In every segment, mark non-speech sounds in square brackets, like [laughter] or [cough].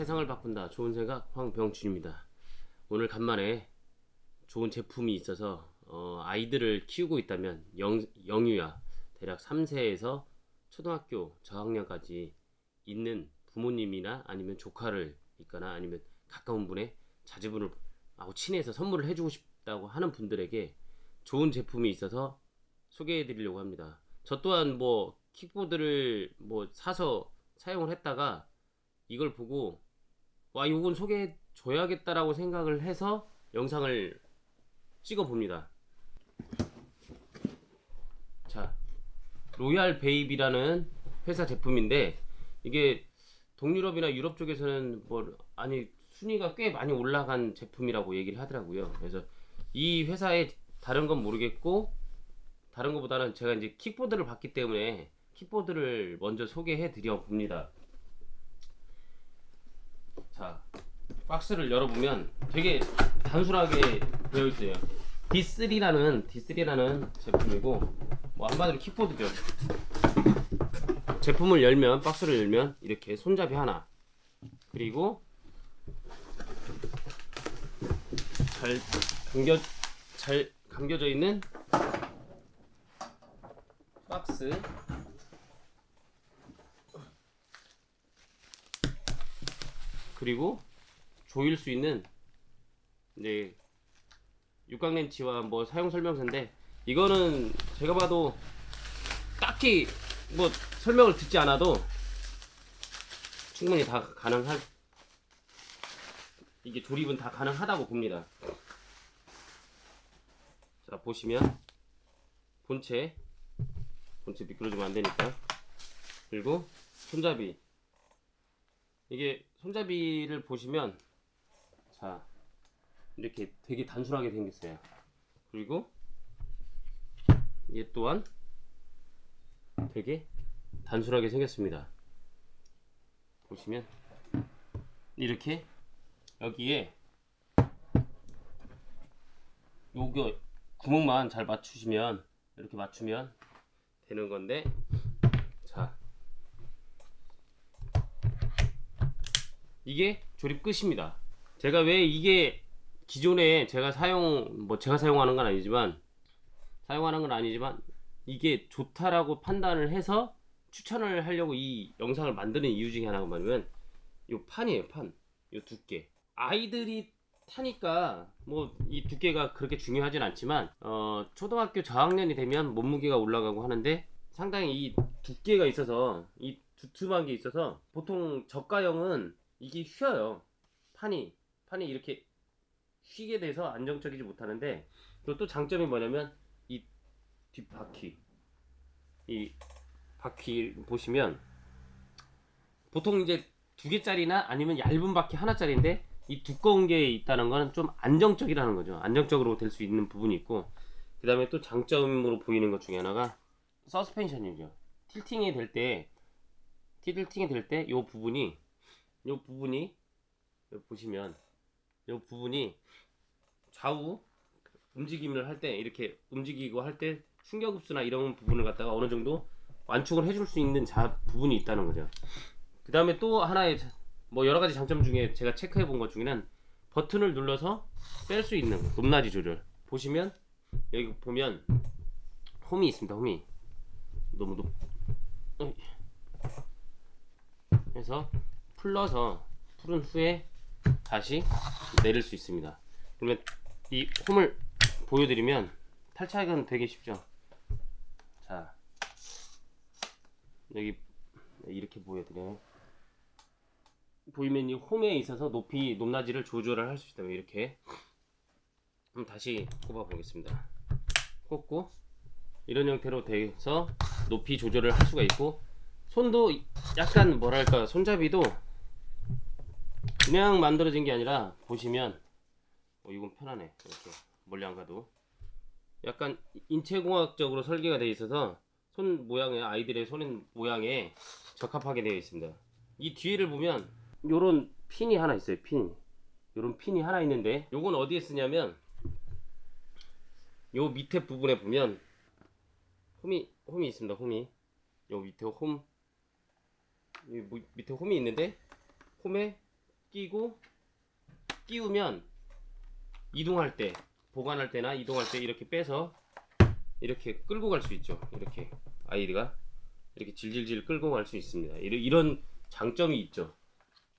세상을 바꾼다. 좋은 생각 황병준입니다. 오늘 간만에 좋은 제품이 있어서 어, 아이들을 키우고 있다면 영, 영유아 대략 3세에서 초등학교 저학년까지 있는 부모님이나 아니면 조카를 있거나 아니면 가까운 분의 자제분을 아우 친해서 선물을 해주고 싶다고 하는 분들에게 좋은 제품이 있어서 소개해 드리려고 합니다. 저 또한 뭐 킥보드를 뭐 사서 사용을 했다가 이걸 보고 와 이건 소개해 줘야겠다라고 생각을 해서 영상을 찍어 봅니다. 자, 로얄 베이비라는 회사 제품인데 이게 동유럽이나 유럽 쪽에서는 뭐 아니 순위가 꽤 많이 올라간 제품이라고 얘기를 하더라고요. 그래서 이 회사의 다른 건 모르겠고 다른 것보다는 제가 이제 킥보드를 봤기 때문에 킥보드를 먼저 소개해 드려 봅니다. 자, 박스를 열어보면 되게 단순하게 되어 있어요. D3라는 D3라는 제품이고 뭐 한마디로 킥보드죠. 제품을 열면 박스를 열면 이렇게 손잡이 하나 그리고 잘 감겨 잘 감겨져 있는 박스 그리고 조일 수 있는 이제 육각 렌치와 뭐 사용 설명서인데 이거는 제가 봐도 딱히 뭐 설명을 듣지 않아도 충분히 다 가능한 이게 조립은 다 가능하다고 봅니다. 자 보시면 본체 본체 미끄러지면 안 되니까 그리고 손잡이 이게 손잡이를 보시면 자 이렇게 되게 단순하게 생겼어요. 그리고 얘 또한 되게 단순하게 생겼습니다. 보시면 이렇게 여기에 요거 구멍만 잘 맞추시면 이렇게 맞추면 되는 건데 자 이게 조립 끝입니다. 제가 왜 이게 기존에 제가 사용 뭐 제가 사용하는 건 아니지만 사용하는 건 아니지만 이게 좋다라고 판단을 해서 추천을 하려고 이 영상을 만드는 이유 중에 하나가 뭐냐면 요 판이에요 판. 요 두께. 아이들이 타니까 뭐 이 두께가 그렇게 중요하진 않지만 어 초등학교 저학년이 되면 몸무게가 올라가고 하는데 상당히 이 두께가 있어서 이 두툼한 게 있어서 보통 저가형은 이게 휘어요. 판이 판이 이렇게 휘게 돼서 안정적이지 못하는데 그리고 또 장점이 뭐냐면 이 뒷바퀴 이 바퀴 보시면 보통 이제 두 개짜리나 아니면 얇은 바퀴 하나짜리인데 이 두꺼운 게 있다는 거는 좀 안정적이라는 거죠. 안정적으로 될 수 있는 부분이 있고 그 다음에 또 장점으로 보이는 것 중에 하나가 서스펜션이죠. 틸팅이 될 때, 틸팅이 될 때 이 부분이 이 부분이 보시면 이 부분이 좌우 움직임을 할 때 이렇게 움직이고 할 때 충격 흡수나 이런 부분을 갖다가 어느 정도 완충을 해줄 수 있는 자 부분이 있다는 거죠. 그 다음에 또 하나의 자- 뭐 여러 가지 장점 중에 제가 체크해 본 것 중에는 버튼을 눌러서 뺄 수 있는 높낮이 조절. 보시면 여기 보면 홈이 있습니다. 홈이 너무 높. 어이. 그래서 풀러서 풀은 후에 다시 내릴 수 있습니다. 그러면 이 홈을 보여드리면 탈착은 되게 쉽죠. 자 여기 이렇게 보여드려요. 보이면 이 홈에 있어서 높이 높낮이를 조절을 할 수 있다면 이렇게 그럼 다시 꼽아 보겠습니다. 꼽고 이런 형태로 돼서 높이 조절을 할 수가 있고 손도 약간 뭐랄까 손잡이도 그냥 만들어진 게 아니라 보시면 어, 이건 편하네 이렇게 멀리 안 가도 약간 인체공학적으로 설계가 되어 있어서 손 모양에 아이들의 손 모양에 적합하게 되어 있습니다. 이 뒤를 보면 요런 핀이 하나 있어요. 핀. 요런 핀이 하나 있는데 요건 어디에 쓰냐면 요 밑에 부분에 보면 홈이 홈이 있습니다. 홈이 요 밑에 홈 밑에 홈이 있는데 홈에 끼고 끼우면 이동할 때 보관할 때나 이동할 때 이렇게 빼서 이렇게 끌고 갈 수 있죠. 이렇게 아이가 이렇게 질질질 끌고 갈 수 있습니다. 이런, 장점이 있죠.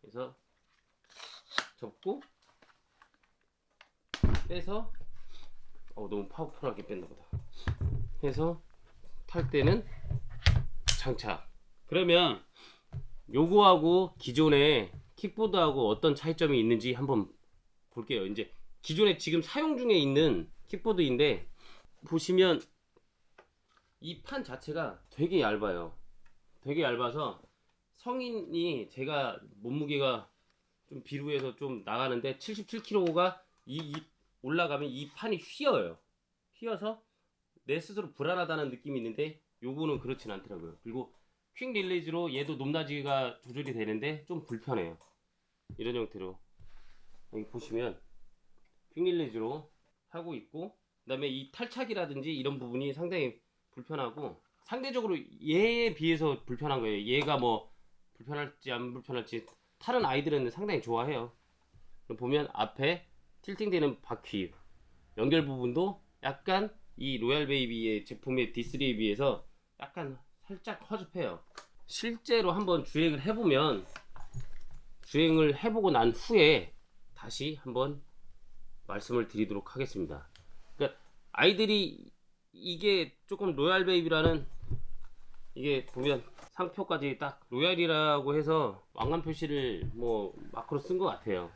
그래서 접고 빼서 어 너무 파워풀하게 뺐나 보다. 해서 탈 때는 장착. 그러면 요거하고 기존의 킥보드하고 어떤 차이점이 있는지 한번 볼게요. 이제 기존에 지금 사용 중에 있는 킥보드인데 보시면 이 판 자체가 되게 얇아요. 되게 얇아서 성인이 제가 몸무게가 좀 비루해서 좀 나가는데 77kg가 이, 이 올라가면 이 판이 휘어요. 휘어서 내 스스로 불안하다는 느낌이 있는데 요거는 그렇진 않더라고요. 그리고 퀵 릴리즈로 얘도 높낮이가 조절이 되는데 좀 불편해요. 이런 형태로 여기 보시면 퀵 릴리즈로 하고 있고 그 다음에 이 탈착이라든지 이런 부분이 상당히 불편하고 상대적으로 얘에 비해서 불편한 거예요. 얘가 뭐 불편할지 안 불편할지 타는 아이들은 상당히 좋아해요. 보면 앞에 틸팅되는 바퀴 연결 부분도 약간 이 로얄 베이비의 제품의 D3에 비해서 약간 살짝 허접해요. 실제로 한번 주행을 해보면 주행을 해보고 난 후에 다시 한번 말씀을 드리도록 하겠습니다. 그러니까 아이들이 이게 조금 로얄 베이비라는 이게 보면 상표까지 딱 로얄이라고 해서 왕관 표시를 뭐 마크로 쓴 것 같아요.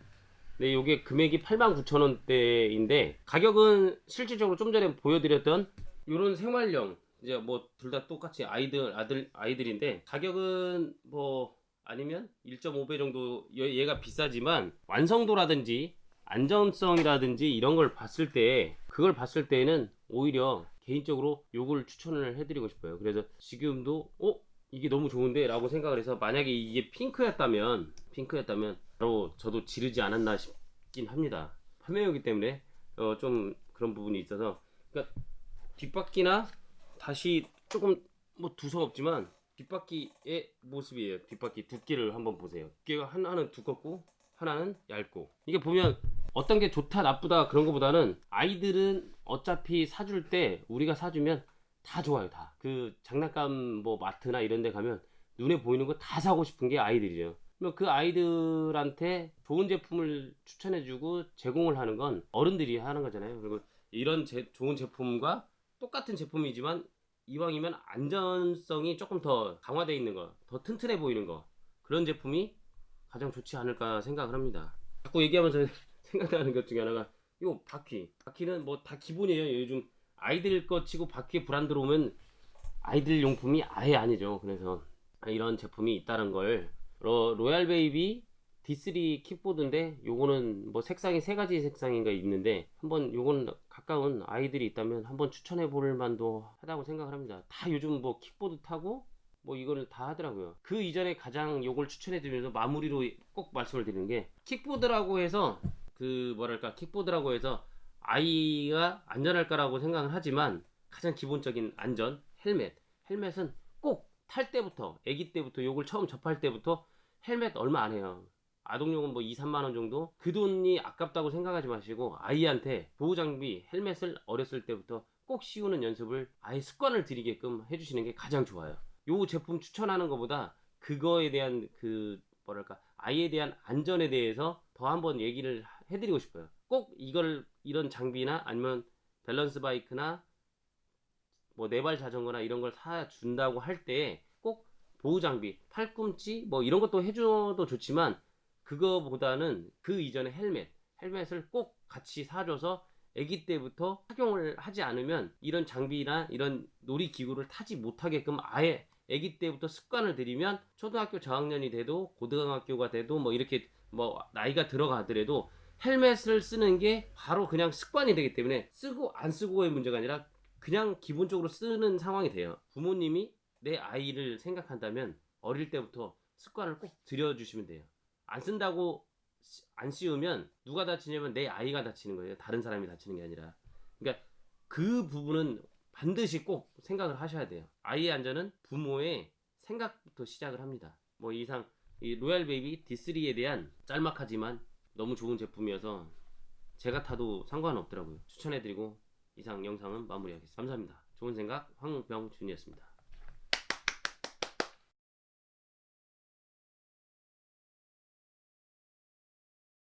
근데 이게 금액이 89,000원대인데 가격은 실질적으로 좀 전에 보여드렸던 이런 생활용 이제 뭐 둘 다 똑같이 아이들 아들 아이들인데 가격은 뭐 아니면 1.5배 정도 얘- 얘가 비싸지만 완성도라든지 안전성이라든지 이런 걸 봤을 때 그걸 봤을 때는 오히려 개인적으로 요걸 추천을 해드리고 싶어요. 그래서 지금도 어 이게 너무 좋은데 라고 생각을 해서 만약에 이게 핑크였다면 핑크였다면 바로 저도 지르지 않았나 싶긴 합니다. 판매용이기 때문에 어, 좀 그런 부분이 있어서 그러니까 뒷바퀴나 다시 조금 뭐 두서없지만 뒷바퀴의 모습이에요. 뒷바퀴 두께를 한번 보세요. 두께가 하나는 두껍고 하나는 얇고 이게 보면 어떤 게 좋다 나쁘다 그런 것보다는 아이들은 어차피 사줄 때 우리가 사주면 다 좋아요 다 그 장난감 뭐 마트나 이런 데 가면 눈에 보이는 거 다 사고 싶은 게 아이들이죠 그러면 그 아이들한테 좋은 제품을 추천해주고 제공을 하는 건 어른들이 하는 거잖아요 그리고 이런 제- 좋은 제품과 똑같은 제품이지만 이왕이면 안전성이 조금 더 강화되어 있는 거, 더 튼튼해 보이는 거 그런 제품이 가장 좋지 않을까 생각을 합니다. 자꾸 얘기하면서 [laughs] 생각나는 것 중에 하나가 요 바퀴. 바퀴는 뭐 다 기본이에요. 요즘 아이들 거 치고 바퀴에 불안 들어오면 아이들 용품이 아예 아니죠. 그래서 이런 제품이 있다는 걸 로, 로얄 베이비 D3 킥보드인데 요거는 뭐 색상이 세 가지 색상인가 있는데 한번 요거는 가까운 아이들이 있다면 한번 추천해 볼 만도 하다고 생각을 합니다. 다 요즘 뭐 킥보드 타고 뭐 이거를 다 하더라고요. 그 이전에 가장 요걸 추천해 드리면서 마무리로 꼭 말씀을 드리는 게 킥보드라고 해서 그 뭐랄까 킥보드라고 해서 아이가 안전할까라고 생각을 하지만 가장 기본적인 안전 헬멧 헬멧은 꼭 탈 때부터 아기 때부터 요걸 처음 접할 때부터 헬멧 얼마 안 해요. 아동용은 뭐 2, 3만 원 정도? 그 돈이 아깝다고 생각하지 마시고 아이한테 보호 장비 헬멧을 어렸을 때부터 꼭 씌우는 연습을 아예 습관을 들이게끔 해주시는 게 가장 좋아요. 요 제품 추천하는 것보다 그거에 대한 그 뭐랄까 아이에 대한 안전에 대해서 더 한번 얘기를 해드리고 싶어요. 꼭 이걸 이런 장비나 아니면 밸런스 바이크나 뭐 네발 자전거나 이런 걸 사준다고 할 때 꼭 보호 장비, 팔꿈치 뭐 이런 것도 해줘도 좋지만 그거보다는 그 이전에 헬멧, 헬멧을 꼭 같이 사줘서 아기 때부터 착용을 하지 않으면 이런 장비나 이런 놀이기구를 타지 못하게끔 아예 아기 때부터 습관을 들이면 초등학교 저학년이 돼도 고등학교가 돼도 뭐 이렇게 뭐 나이가 들어가더라도 헬멧을 쓰는 게 바로 그냥 습관이 되기 때문에 쓰고 안 쓰고의 문제가 아니라 그냥 기본적으로 쓰는 상황이 돼요. 부모님이 내 아이를 생각한다면 어릴 때부터 습관을 꼭 들여주시면 돼요. 안 쓴다고 시- 안 씌우면 누가 다치냐면 내 아이가 다치는 거예요. 다른 사람이 다치는 게 아니라. 그러니까 그 부분은 반드시 꼭 생각을 하셔야 돼요. 아이의 안전은 부모의 생각부터 시작을 합니다. 뭐 이상 이 로얄 베이비 D3에 대한 짤막하지만 너무 좋은 제품이어서 제가 타도 상관없더라고요. 추천해드리고 이상 영상은 마무리하겠습니다. 감사합니다. 좋은 생각 황병준이었습니다.